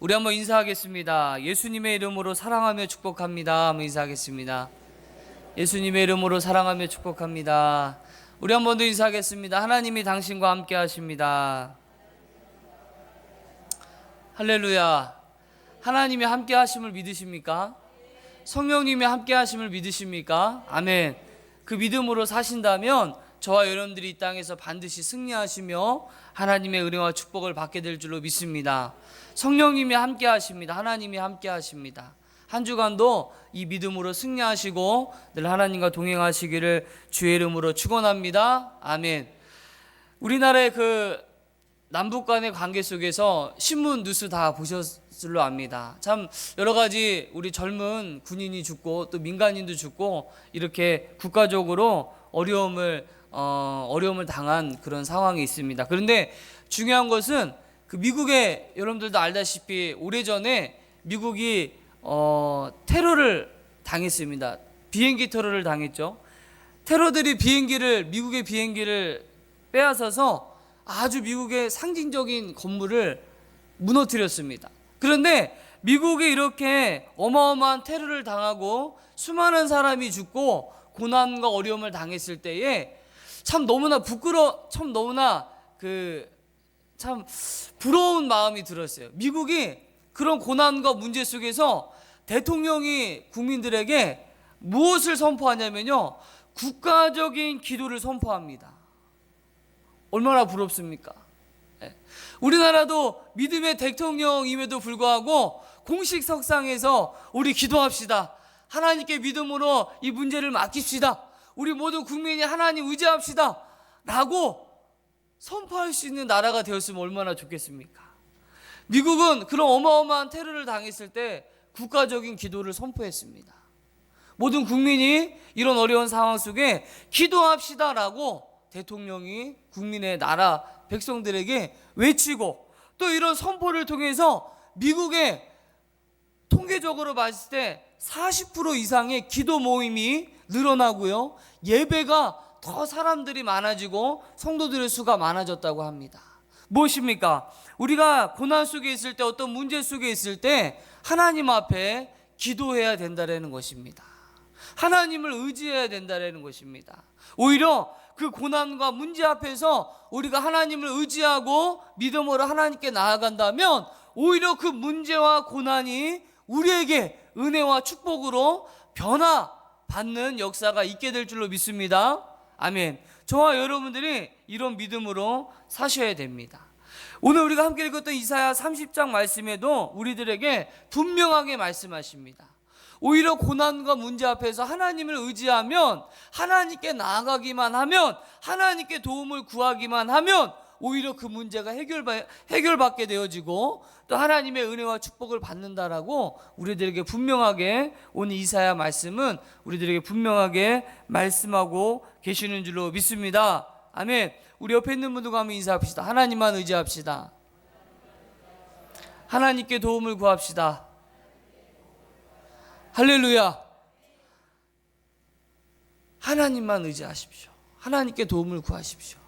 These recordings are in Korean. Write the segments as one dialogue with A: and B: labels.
A: 우리 한번 인사하겠습니다. 예수님의 이름으로 사랑하며 축복합니다. 한번 인사하겠습니다. 예수님의 이름으로 사랑하며 축복합니다. 우리 한 번 더 인사하겠습니다. 하나님이 당신과 함께 하십니다. 할렐루야. 하나님이 함께 하심을 믿으십니까? 성령님이 함께 하심을 믿으십니까? 아멘. 그 믿음으로 사신다면 저와 여러분들이 이 땅에서 반드시 승리하시며 하나님의 은혜와 축복을 받게 될 줄로 믿습니다. 성령님이 함께 하십니다. 하나님이 함께 하십니다. 한 주간도 이 믿음으로 승리하시고 늘 하나님과 동행하시기를 주의 이름으로 축원합니다. 아멘. 우리나라의 그 남북 간의 관계 속에서 신문 뉴스 다 보셨을로 압니다. 참 여러 가지 우리 젊은 군인이 죽고 또 민간인도 죽고 이렇게 국가적으로 어려움을 어, 어려움을 당한 그런 상황이 있습니다. 그런데 중요한 것은 그 미국에 여러분들도 알다시피 오래전에 미국이 어, 테러를 당했습니다. 비행기 테러를 당했죠. 테러들이 비행기를 미국의 비행기를 빼앗아서 아주 미국의 상징적인 건물을 무너뜨렸습니다. 그런데 미국이 이렇게 어마어마한 테러를 당하고 수많은 사람이 죽고 고난과 어려움을 당했을 때에 참 너무나 부끄러, 참 너무나 그 참 부러운 마음이 들었어요. 미국이 그런 고난과 문제 속에서 대통령이 국민들에게 무엇을 선포하냐면요. 국가적인 기도를 선포합니다. 얼마나 부럽습니까? 예. 우리나라도 믿음의 대통령임에도 불구하고 공식 석상에서 우리 기도합시다. 하나님께 믿음으로 이 문제를 맡깁시다. 우리 모든 국민이 하나님 의지합시다. 라고 선포할 수 있는 나라가 되었으면 얼마나 좋겠습니까? 미국은 그런 어마어마한 테러를 당했을 때 국가적인 기도를 선포했습니다. 모든 국민이 이런 어려운 상황 속에 기도합시다라고 대통령이 국민의 나라 백성들에게 외치고 또 이런 선포를 통해서 미국의 통계적으로 봤을 때 40% 이상의 기도 모임이 늘어나고요. 예배가 더 사람들이 많아지고 성도들의 수가 많아졌다고 합니다. 무엇입니까? 우리가 고난 속에 있을 때 어떤 문제 속에 있을 때 하나님 앞에 기도해야 된다라는 것입니다. 하나님을 의지해야 된다라는 것입니다. 오히려 그 고난과 문제 앞에서 우리가 하나님을 의지하고 믿음으로 하나님께 나아간다면 오히려 그 문제와 고난이 우리에게 은혜와 축복으로 변화 받는 역사가 있게 될 줄로 믿습니다. 아멘. 저와 여러분들이 이런 믿음으로 사셔야 됩니다. 오늘 우리가 함께 읽었던 이사야 30장 말씀에도 우리들에게 분명하게 말씀하십니다. 오히려 고난과 문제 앞에서 하나님을 의지하면 하나님께 나아가기만 하면 하나님께 도움을 구하기만 하면 오히려 그 문제가 해결받, 해결받게 되어지고 또 하나님의 은혜와 축복을 받는다라고 우리들에게 분명하게 오늘 이사야 말씀은 우리들에게 분명하게 말씀하고 계시는 줄로 믿습니다. 아멘. 우리 옆에 있는 분들과 한번 인사합시다. 하나님만 의지합시다. 하나님께 도움을 구합시다. 할렐루야. 하나님만 의지하십시오. 하나님께 도움을 구하십시오.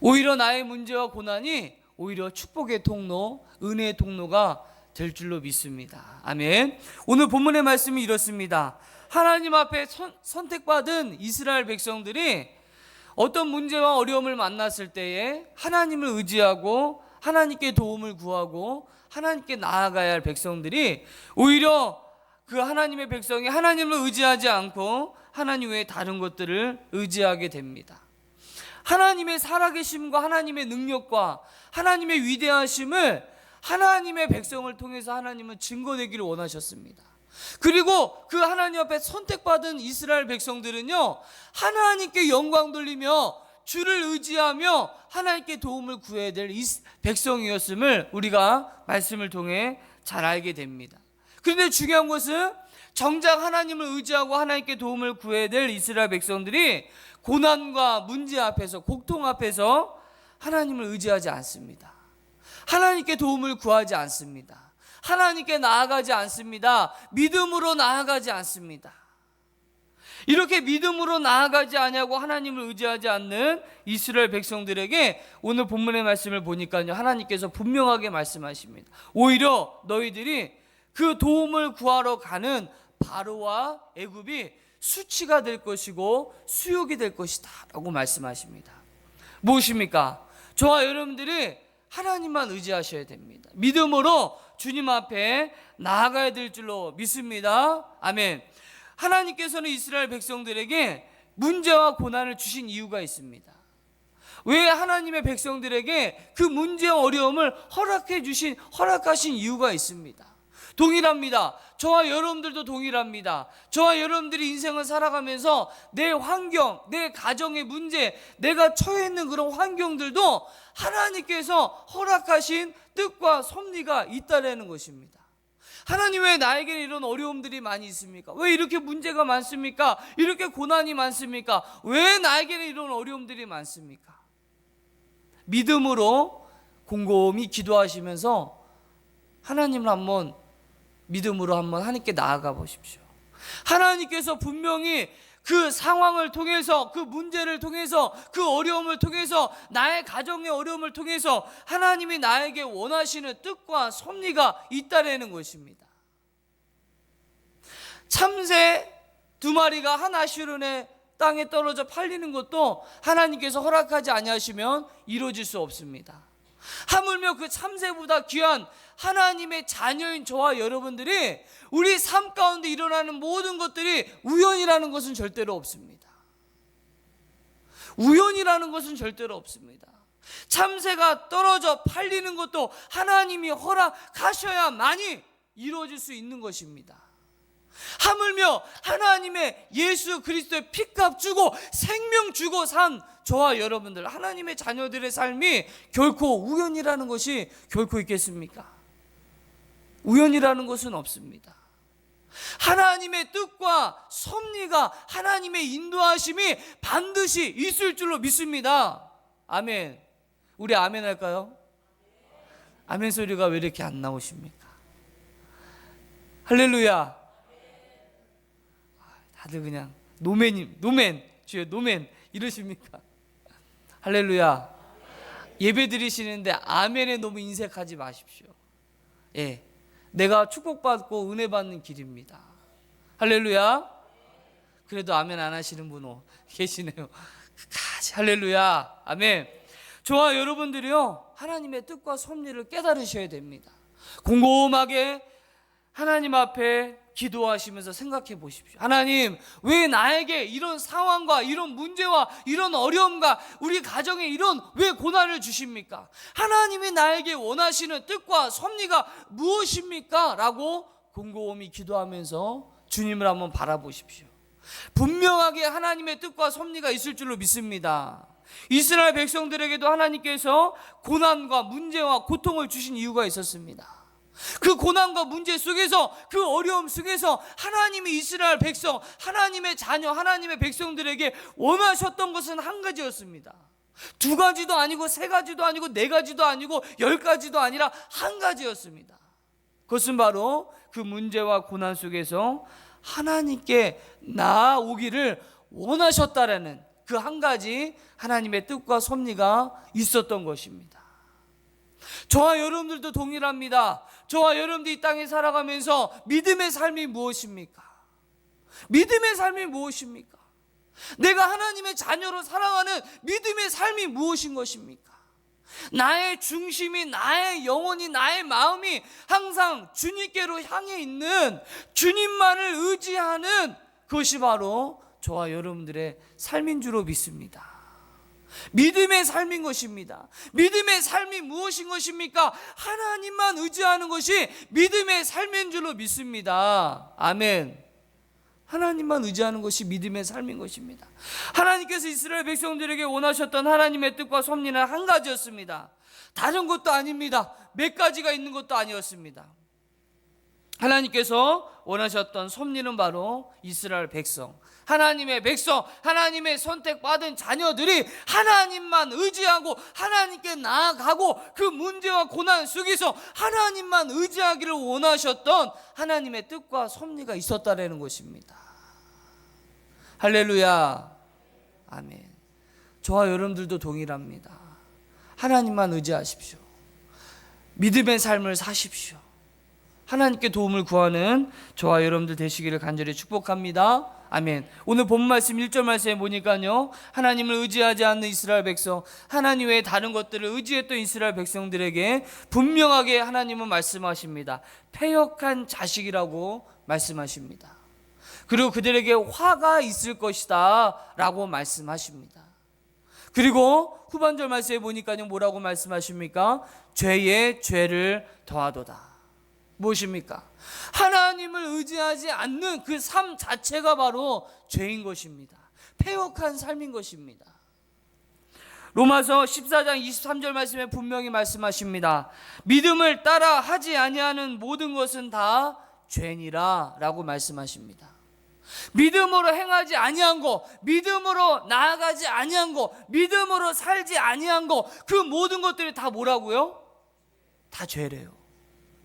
A: 오히려 나의 문제와 고난이 오히려 축복의 통로, 은혜의 통로가 될 줄로 믿습니다. 아멘. 오늘 본문의 말씀이 이렇습니다. 하나님 앞에 선, 선택받은 이스라엘 백성들이 어떤 문제와 어려움을 만났을 때에 하나님을 의지하고 하나님께 도움을 구하고 하나님께 나아가야 할 백성들이 오히려 그 하나님의 백성이 하나님을 의지하지 않고 하나님 외에 다른 것들을 의지하게 됩니다. 하나님의 살아계심과 하나님의 능력과 하나님의 위대하심을 하나님의 백성을 통해서 하나님은 증거되기를 원하셨습니다. 그리고 그 하나님 앞에 선택받은 이스라엘 백성들은요, 하나님께 영광 돌리며 주를 의지하며 하나님께 도움을 구해야 될 백성이었음을 우리가 말씀을 통해 잘 알게 됩니다. 그런데 중요한 것은 정작 하나님을 의지하고 하나님께 도움을 구해야 될 이스라엘 백성들이 고난과 문제 앞에서 고통 앞에서 하나님을 의지하지 않습니다. 하나님께 도움을 구하지 않습니다. 하나님께 나아가지 않습니다. 믿음으로 나아가지 않습니다. 이렇게 믿음으로 나아가지 아니하고 하나님을 의지하지 않는 이스라엘 백성들에게 오늘 본문의 말씀을 보니까요. 하나님께서 분명하게 말씀하십니다. 오히려 너희들이 그 도움을 구하러 가는 바로와 애굽이 수치가 될 것이고 수욕이 될 것이다라고 말씀하십니다. 무엇입니까? 저와 여러분들이 하나님만 의지하셔야 됩니다. 믿음으로 주님 앞에 나아가야 될 줄로 믿습니다. 아멘. 하나님께서는 이스라엘 백성들에게 문제와 고난을 주신 이유가 있습니다. 왜 하나님의 백성들에게 그 문제와 어려움을 허락해 주신 허락하신 이유가 있습니다. 동일합니다. 저와 여러분들도 동일합니다. 저와 여러분들이 인생을 살아가면서 내 환경, 내 가정의 문제, 내가 처해 있는 그런 환경들도 하나님께서 허락하신 뜻과 섭리가 있다라는 것입니다. 하나님 왜 나에게 이런 어려움들이 많이 있습니까? 왜 이렇게 문제가 많습니까? 이렇게 고난이 많습니까? 왜 나에게는 이런 어려움들이 많습니까? 믿음으로 곰곰이 기도하시면서 하나님을 한번 믿음으로 한번 하나님께 나아가 보십시오. 하나님께서 분명히 그 상황을 통해서 그 문제를 통해서 그 어려움을 통해서 나의 가정의 어려움을 통해서 하나님이 나에게 원하시는 뜻과 섭리가 있다라는 것입니다. 참새 두 마리가 한 아슈른의 땅에 떨어져 팔리는 것도 하나님께서 허락하지 아니하시면 이루어질 수 없습니다. 하물며 그 참새보다 귀한 하나님의 자녀인 저와 여러분들이 우리 삶 가운데 일어나는 모든 것들이 우연이라는 것은 절대로 없습니다. 우연이라는 것은 절대로 없습니다. 참새가 떨어져 팔리는 것도 하나님이 허락하셔야만이 이루어질 수 있는 것입니다. 하물며 하나님의 예수 그리스도의 피값 주고 생명 주고 산 저와 여러분들 하나님의 자녀들의 삶이 결코 우연이라는 것이 결코 있겠습니까? 우연이라는 것은 없습니다. 하나님의 뜻과 섭리가 하나님의 인도하심이 반드시 있을 줄로 믿습니다. 아멘. 우리 아멘 할까요? 아멘 소리가 왜 이렇게 안 나오십니까? 할렐루야. 다들 그냥 노맨님, 노맨, 주여 노맨 이러십니까? 할렐루야. 예배 드리시는데 아멘에 너무 인색하지 마십시오. 예. 내가 축복받고 은혜 받는 길입니다. 할렐루야. 그래도 아멘 안 하시는 분 계시네요. 같이 할렐루야. 아멘. 저와 여러분들이요. 하나님의 뜻과 섭리를 깨달으셔야 됩니다. 곰곰하게 하나님 앞에 기도하시면서 생각해 보십시오. 하나님, 왜 나에게 이런 상황과 이런 문제와 이런 어려움과 우리 가정에 이런 왜 고난을 주십니까? 하나님이 나에게 원하시는 뜻과 섭리가 무엇입니까? 라고 곰곰이 기도하면서 주님을 한번 바라보십시오. 분명하게 하나님의 뜻과 섭리가 있을 줄로 믿습니다. 이스라엘 백성들에게도 하나님께서 고난과 문제와 고통을 주신 이유가 있었습니다. 그 고난과 문제 속에서 그 어려움 속에서 하나님이 이스라엘 백성, 하나님의 자녀, 하나님의 백성들에게 원하셨던 것은 한 가지였습니다. 두 가지도 아니고 세 가지도 아니고 네 가지도 아니고 열 가지도 아니라 한 가지였습니다. 그것은 바로 그 문제와 고난 속에서 하나님께 나오기를 원하셨다라는 그 한 가지 하나님의 뜻과 섭리가 있었던 것입니다. 저와 여러분들도 동일합니다. 저와 여러분들 이 땅에 살아가면서 믿음의 삶이 무엇입니까? 믿음의 삶이 무엇입니까? 내가 하나님의 자녀로 살아가는 믿음의 삶이 무엇인 것입니까? 나의 중심이, 나의 영혼이, 나의 마음이 항상 주님께로 향해 있는 주님만을 의지하는 그것이 바로 저와 여러분들의 삶인 줄로 믿습니다. 믿음의 삶인 것입니다. 믿음의 삶이 무엇인 것입니까? 하나님만 의지하는 것이 믿음의 삶인 줄로 믿습니다. 아멘. 하나님만 의지하는 것이 믿음의 삶인 것입니다. 하나님께서 이스라엘 백성들에게 원하셨던 하나님의 뜻과 섭리는 한 가지였습니다. 다른 것도 아닙니다. 몇 가지가 있는 것도 아니었습니다. 하나님께서 원하셨던 섭리는 바로 이스라엘 백성, 하나님의 백성, 하나님의 선택받은 자녀들이 하나님만 의지하고 하나님께 나아가고 그 문제와 고난 속에서 하나님만 의지하기를 원하셨던 하나님의 뜻과 섭리가 있었다라는 것입니다. 할렐루야. 아멘. 저와 여러분들도 동일합니다. 하나님만 의지하십시오. 믿음의 삶을 사십시오. 하나님께 도움을 구하는 저와 여러분들 되시기를 간절히 축복합니다. 아멘. 오늘 본 말씀 1절 말씀에 보니까요. 하나님을 의지하지 않는 이스라엘 백성, 하나님 외에 다른 것들을 의지했던 이스라엘 백성들에게 분명하게 하나님은 말씀하십니다. 패역한 자식이라고 말씀하십니다. 그리고 그들에게 화가 있을 것이다 라고 말씀하십니다. 그리고 후반절 말씀에 보니까요. 뭐라고 말씀하십니까? 죄에 죄를 더하도다. 무엇입니까? 하나님을 의지하지 않는 그 삶 자체가 바로 죄인 것입니다. 폐역한 삶인 것입니다. 로마서 14장 23절 말씀에 분명히 말씀하십니다. 믿음을 따라 하지 아니하는 모든 것은 다 죄니라라고 말씀하십니다. 믿음으로 행하지 아니한 거, 믿음으로 나아가지 아니한 거, 믿음으로 살지 아니한 거, 그 모든 것들이 다 뭐라고요? 다 죄래요.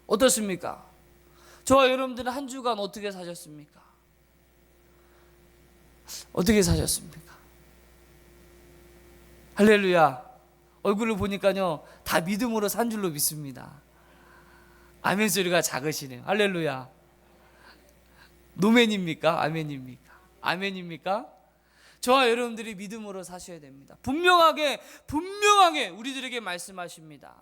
A: 어떻습니까? 저와 여러분들은 한 주간 어떻게 사셨습니까? 어떻게 사셨습니까? 할렐루야. 얼굴을 보니까요, 다 믿음으로 산 줄로 믿습니다. 아멘 소리가 작으시네요. 할렐루야. 노맨입니까? 아멘입니까? 아멘입니까? 저와 여러분들이 믿음으로 사셔야 됩니다. 분명하게, 분명하게 우리들에게 말씀하십니다.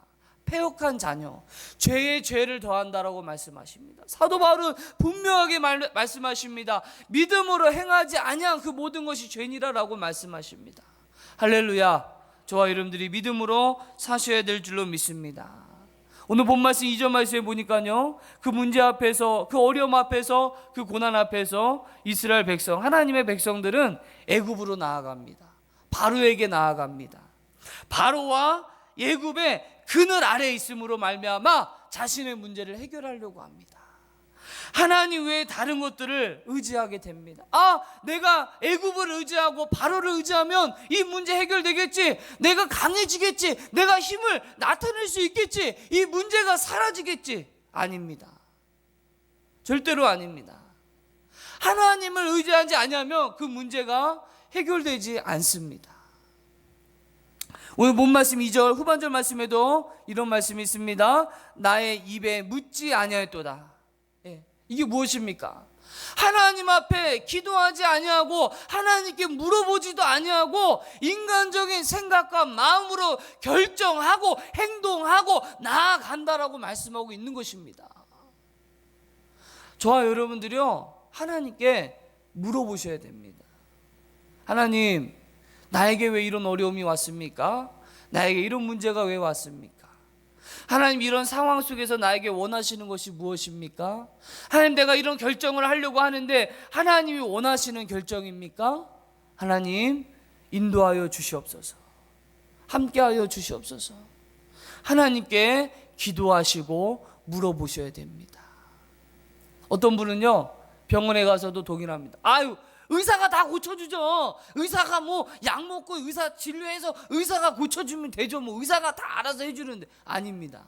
A: 폐역한 자녀, 죄에 죄를 더한다라고 말씀하십니다. 사도 바울은 분명하게 말, 말씀하십니다. 믿음으로 행하지 아니한 그 모든 것이 죄니라라고 말씀하십니다. 할렐루야. 저와 여러분들이 믿음으로 사셔야 될 줄로 믿습니다. 오늘 본 말씀 이전 말씀에 보니까요. 그 문제 앞에서 그 어려움 앞에서 그 고난 앞에서 이스라엘 백성 하나님의 백성들은 애굽으로 나아갑니다. 바로에게 나아갑니다. 바로와 예굽의 그늘 아래 있음으로 말미암아 자신의 문제를 해결하려고 합니다. 하나님 외에 다른 것들을 의지하게 됩니다. 아, 내가 애굽을 의지하고 바로를 의지하면 이 문제 해결되겠지. 내가 강해지겠지. 내가 힘을 나타낼 수 있겠지. 이 문제가 사라지겠지. 아닙니다. 절대로 아닙니다. 하나님을 의지하지 아니하면 그 문제가 해결되지 않습니다. 오늘 본 말씀 2절 후반절 말씀에도 이런 말씀이 있습니다. 나의 입에 묻지 아니하였도다. 예. 이게 무엇입니까? 하나님 앞에 기도하지 아니하고 하나님께 물어보지도 아니하고 인간적인 생각과 마음으로 결정하고 행동하고 나아간다라고 말씀하고 있는 것입니다. 저와 여러분들이요 하나님께 물어보셔야 됩니다. 하나님 나에게 왜 이런 어려움이 왔습니까? 나에게 이런 문제가 왜 왔습니까? 하나님 이런 상황 속에서 나에게 원하시는 것이 무엇입니까? 하나님 내가 이런 결정을 하려고 하는데 하나님이 원하시는 결정입니까? 하나님 인도하여 주시옵소서. 함께하여 주시옵소서. 하나님께 기도하시고 물어보셔야 됩니다. 어떤 분은요 병원에 가서도 동일합니다. 아유 의사가 다 고쳐주죠. 의사가 뭐 약 먹고 의사 진료해서 의사가 고쳐주면 되죠. 뭐 의사가 다 알아서 해주는데 아닙니다.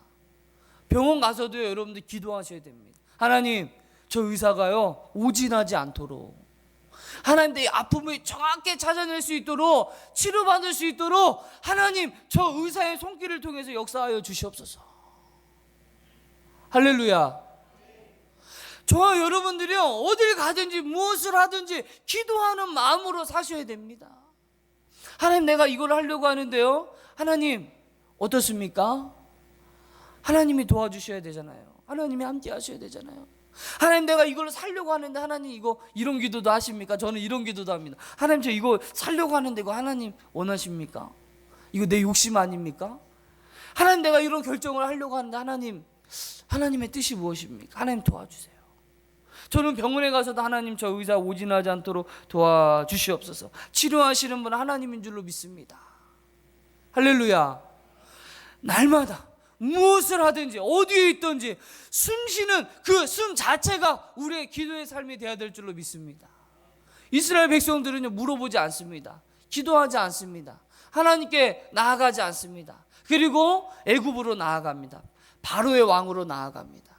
A: 병원 가서도 여러분들 기도하셔야 됩니다. 하나님, 저 의사가요 오진하지 않도록 하나님 내 아픔을 정확히 찾아낼 수 있도록 치료받을 수 있도록 하나님 저 의사의 손길을 통해서 역사하여 주시옵소서. 할렐루야. 저와 여러분들이요 어딜 가든지 무엇을 하든지 기도하는 마음으로 사셔야 됩니다. 하나님 내가 이걸 하려고 하는데요. 하나님 어떻습니까? 하나님이 도와주셔야 되잖아요. 하나님이 함께 하셔야 되잖아요. 하나님 내가 이걸 살려고 하는데 하나님 이거 이런 기도도 하십니까? 저는 이런 기도도 합니다. 하나님 저 이거 살려고 하는데 이거 하나님 원하십니까? 이거 내 욕심 아닙니까? 하나님 내가 이런 결정을 하려고 하는데 하나님 하나님의 뜻이 무엇입니까? 하나님 도와주세요. 저는 병원에 가서도 하나님 저 의사 오진하지 않도록 도와주시옵소서. 치료하시는 분은 하나님인 줄로 믿습니다. 할렐루야. 날마다 무엇을 하든지 어디에 있든지 숨 쉬는 그 숨 자체가 우리의 기도의 삶이 되어야 될 줄로 믿습니다. 이스라엘 백성들은요 물어보지 않습니다. 기도하지 않습니다. 하나님께 나아가지 않습니다. 그리고 애굽으로 나아갑니다. 바로의 왕으로 나아갑니다.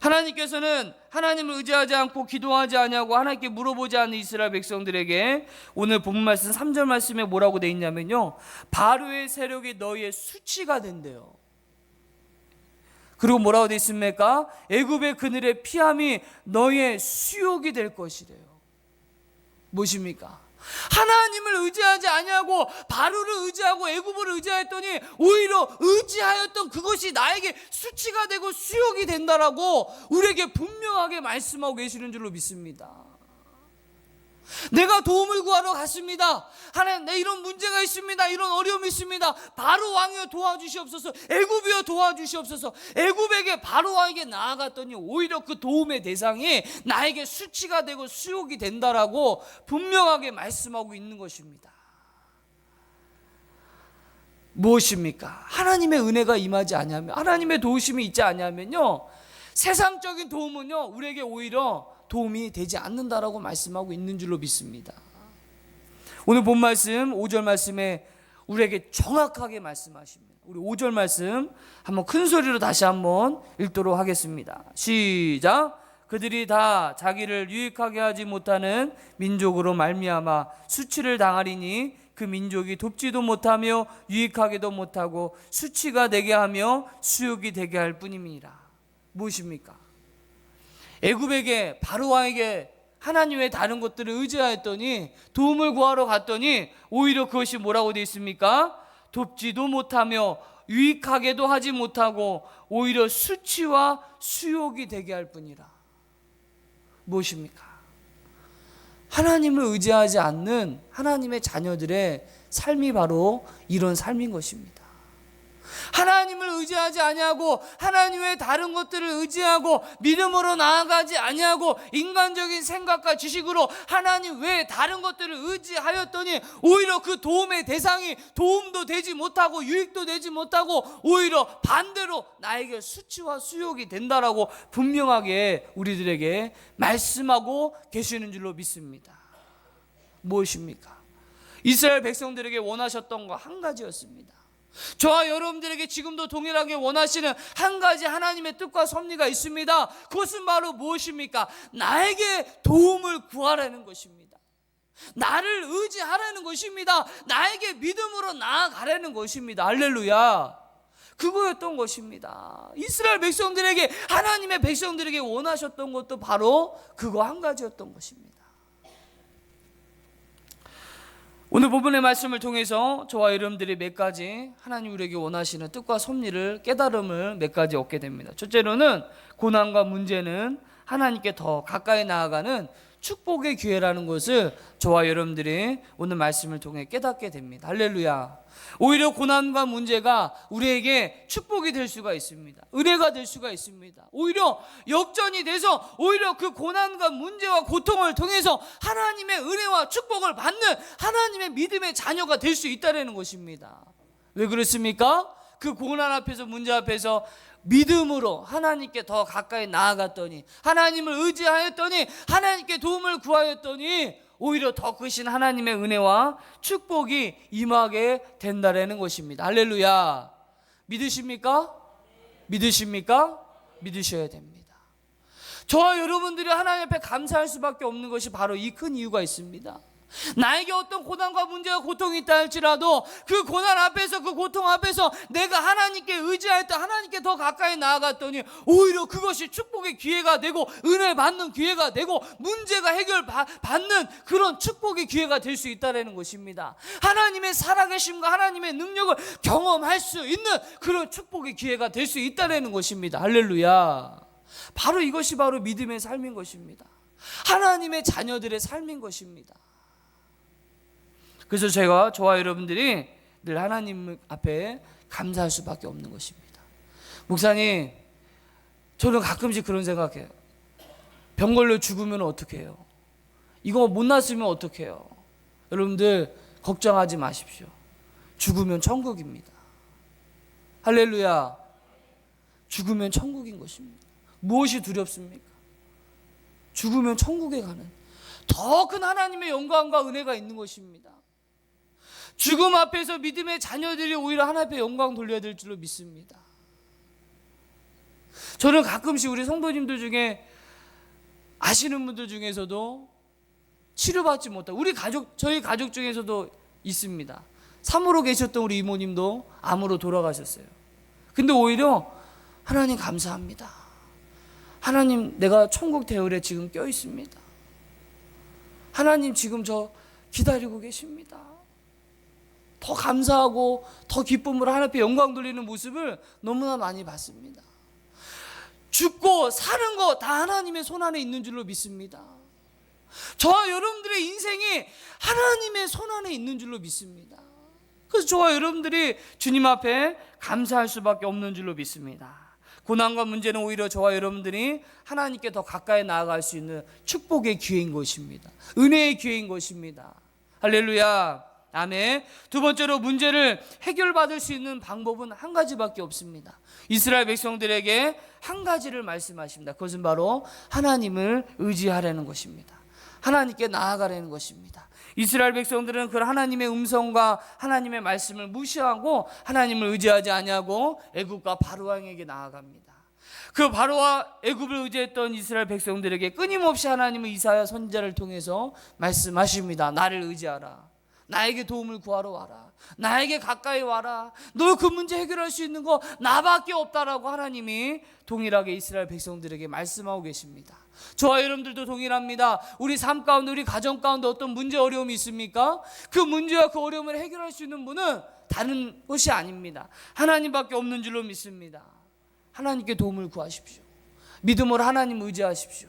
A: 하나님께서는 하나님을 의지하지 않고 기도하지 않냐고 하나님께 물어보지 않는 이스라엘 백성들에게 오늘 본 말씀 3절 말씀에 뭐라고 돼 있냐면요. 바로의 세력이 너희의 수치가 된대요. 그리고 뭐라고 돼 있습니까? 애굽의 그늘의 피함이 너희의 수욕이 될 것이래요. 무엇입니까? 하나님을 의지하지 아니하고 바로를 의지하고 애굽을 의지하였더니 오히려 의지하였던 그것이 나에게 수치가 되고 수욕이 된다라고 우리에게 분명하게 말씀하고 계시는 줄로 믿습니다. 내가 도움을 구하러 갔습니다. 하나님, 내 이런 문제가 있습니다. 이런 어려움이 있습니다. 바로 왕이여 도와주시옵소서. 애굽이여 도와주시옵소서. 애굽에게 바로 왕에게 나아갔더니 오히려 그 도움의 대상이 나에게 수치가 되고 수욕이 된다라고 분명하게 말씀하고 있는 것입니다. 무엇입니까? 하나님의 은혜가 임하지 아니하면 하나님의 도우심이 있지 아니하면요. 세상적인 도움은요. 우리에게 오히려 도움이 되지 않는다라고 말씀하고 있는 줄로 믿습니다. 오늘 본 말씀 5절 말씀에 우리에게 정확하게 말씀하십니다. 우리 5절 말씀 한번 큰 소리로 다시 한번 읽도록 하겠습니다. 시작. 그들이 다 자기를 유익하게 하지 못하는 민족으로 말미암아 수치를 당하리니 그 민족이 돕지도 못하며 유익하게도 못하고 수치가 되게 하며 수욕이 되게 할 뿐입니다. 무엇입니까? 애굽에게 바로왕에게 하나님 의 다른 것들을 의지하였더니 도움을 구하러 갔더니 오히려 그것이 뭐라고 되어 있습니까? 돕지도 못하며 유익하게도 하지 못하고 오히려 수치와 수욕이 되게 할 뿐이라. 무엇입니까? 하나님을 의지하지 않는 하나님의 자녀들의 삶이 바로 이런 삶인 것입니다. 하나님을 의지하지 아니하고 하나님의 다른 것들을 의지하고 믿음으로 나아가지 아니하고 인간적인 생각과 지식으로 하나님 외에 다른 것들을 의지하였더니 오히려 그 도움의 대상이 도움도 되지 못하고 유익도 되지 못하고 오히려 반대로 나에게 수치와 수욕이 된다라고 분명하게 우리들에게 말씀하고 계시는 줄로 믿습니다. 무엇입니까? 이스라엘 백성들에게 원하셨던 거 한 가지였습니다. 저와 여러분들에게 지금도 동일하게 원하시는 한 가지 하나님의 뜻과 섭리가 있습니다. 그것은 바로 무엇입니까? 나에게 도움을 구하라는 것입니다. 나를 의지하라는 것입니다. 나에게 믿음으로 나아가라는 것입니다. 할렐루야. 그거였던 것입니다. 이스라엘 백성들에게 하나님의 백성들에게 원하셨던 것도 바로 그거 한 가지였던 것입니다. 오늘 부분의 말씀을 통해서 저와 여러분들이 몇 가지 하나님 우리에게 원하시는 뜻과 섭리를 깨달음을 몇 가지 얻게 됩니다. 첫째로는 고난과 문제는 하나님께 더 가까이 나아가는 축복의 기회라는 것을 저와 여러분들이 오늘 말씀을 통해 깨닫게 됩니다. 할렐루야. 오히려 고난과 문제가 우리에게 축복이 될 수가 있습니다. 은혜가 될 수가 있습니다. 오히려 역전이 돼서 오히려 그 고난과 문제와 고통을 통해서 하나님의 은혜와 축복을 받는 하나님의 믿음의 자녀가 될 수 있다는 것입니다. 왜 그렇습니까? 그 고난 앞에서 문제 앞에서 믿음으로 하나님께 더 가까이 나아갔더니 하나님을 의지하였더니 하나님께 도움을 구하였더니 오히려 더 크신 하나님의 은혜와 축복이 임하게 된다라는 것입니다. 할렐루야. 믿으십니까? 믿으십니까? 믿으셔야 됩니다. 저와 여러분들이 하나님 앞에 감사할 수밖에 없는 것이 바로 이 큰 이유가 있습니다. 나에게 어떤 고난과 문제와 고통이 있다 할지라도 그 고난 앞에서 그 고통 앞에서 내가 하나님께 의지하였다 하나님께 더 가까이 나아갔더니 오히려 그것이 축복의 기회가 되고 은혜 받는 기회가 되고 문제가 해결 받는 그런 축복의 기회가 될 수 있다라는 것입니다. 하나님의 살아계심과 하나님의 능력을 경험할 수 있는 그런 축복의 기회가 될 수 있다라는 것입니다. 할렐루야. 바로 이것이 바로 믿음의 삶인 것입니다. 하나님의 자녀들의 삶인 것입니다. 그래서 제가 저와 여러분들이 늘 하나님 앞에 감사할 수밖에 없는 것입니다. 목사님, 저는 가끔씩 그런 생각해요. 병 걸려 죽으면 어떻게 해요? 이거 못 났으면 어떻게 해요? 여러분들 걱정하지 마십시오. 죽으면 천국입니다. 할렐루야. 죽으면 천국인 것입니다. 무엇이 두렵습니까? 죽으면 천국에 가는 더 큰 하나님의 영광과 은혜가 있는 것입니다. 죽음 앞에서 믿음의 자녀들이 오히려 하나님 앞에 영광 돌려야 될 줄로 믿습니다. 저는 가끔씩 우리 성도님들 중에 아시는 분들 중에서도 치료받지 못하고 우리 가족 저희 가족 중에서도 있습니다. 사무로 계셨던 우리 이모님도 암으로 돌아가셨어요. 근데 오히려 하나님 감사합니다. 하나님 내가 천국 대열에 지금 껴 있습니다. 하나님 지금 저 기다리고 계십니다. 더 감사하고 더 기쁨으로 하나님 앞에 영광 돌리는 모습을 너무나 많이 봤습니다. 죽고 사는 거 다 하나님의 손 안에 있는 줄로 믿습니다. 저와 여러분들의 인생이 하나님의 손 안에 있는 줄로 믿습니다. 그래서 저와 여러분들이 주님 앞에 감사할 수밖에 없는 줄로 믿습니다. 고난과 문제는 오히려 저와 여러분들이 하나님께 더 가까이 나아갈 수 있는 축복의 기회인 것입니다. 은혜의 기회인 것입니다. 할렐루야. 아멘. 두 번째로 문제를 해결받을 수 있는 방법은 한 가지밖에 없습니다. 이스라엘 백성들에게 한 가지를 말씀하십니다. 그것은 바로 하나님을 의지하라는 것입니다. 하나님께 나아가라는 것입니다. 이스라엘 백성들은 그 하나님의 음성과 하나님의 말씀을 무시하고 하나님을 의지하지 아니하고 애굽과 바로 왕에게 나아갑니다. 그 바로와 애굽을 의지했던 이스라엘 백성들에게 끊임없이 하나님은 이사야 선지자를 통해서 말씀하십니다. 나를 의지하라. 나에게 도움을 구하러 와라. 나에게 가까이 와라. 너 그 문제 해결할 수 있는 거 나밖에 없다라고 하나님이 동일하게 이스라엘 백성들에게 말씀하고 계십니다. 저와 여러분들도 동일합니다. 우리 삶 가운데, 우리 가정 가운데 어떤 문제 어려움이 있습니까? 그 문제와 그 어려움을 해결할 수 있는 분은 다른 것이 아닙니다. 하나님밖에 없는 줄로 믿습니다. 하나님께 도움을 구하십시오. 믿음으로 하나님 의지하십시오.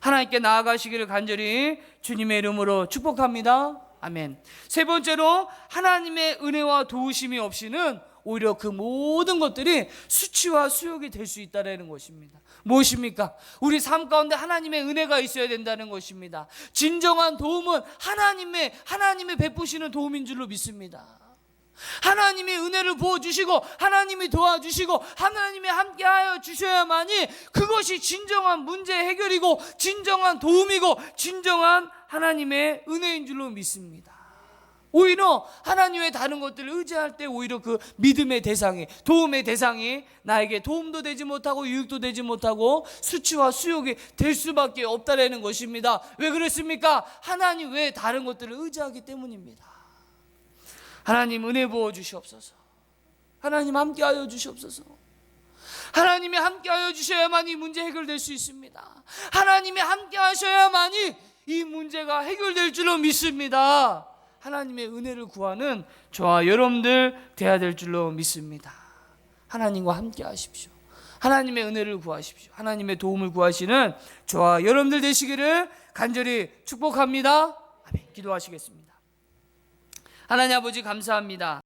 A: 하나님께 나아가시기를 간절히 주님의 이름으로 축복합니다. 아멘. 세 번째로 하나님의 은혜와 도우심이 없이는 오히려 그 모든 것들이 수치와 수욕이 될 수 있다는 것입니다. 무엇입니까? 우리 삶 가운데 하나님의 은혜가 있어야 된다는 것입니다. 진정한 도움은 하나님의 하나님의 베푸시는 도움인 줄로 믿습니다. 하나님의 은혜를 부어 주시고 하나님이 도와주시고 하나님이 함께하여 주셔야만이 그것이 진정한 문제 해결이고 진정한 도움이고 진정한 하나님의 은혜인 줄로 믿습니다. 오히려 하나님 외 다른 것들을 의지할 때 오히려 그 믿음의 대상이 도움의 대상이 나에게 도움도 되지 못하고 유익도 되지 못하고 수치와 수욕이 될 수밖에 없다라는 것입니다. 왜 그렇습니까? 하나님 외 다른 것들을 의지하기 때문입니다. 하나님 은혜 부어 주시옵소서. 하나님 함께하여 주시옵소서. 하나님이 함께하여 주셔야만 이 문제 해결될 수 있습니다. 하나님이 함께하셔야만이 이 문제가 해결될 줄로 믿습니다. 하나님의 은혜를 구하는 저와 여러분들 돼야 될 줄로 믿습니다. 하나님과 함께 하십시오. 하나님의 은혜를 구하십시오. 하나님의 도움을 구하시는 저와 여러분들 되시기를 간절히 축복합니다. 아멘. 기도하시겠습니다. 하나님 아버지 감사합니다.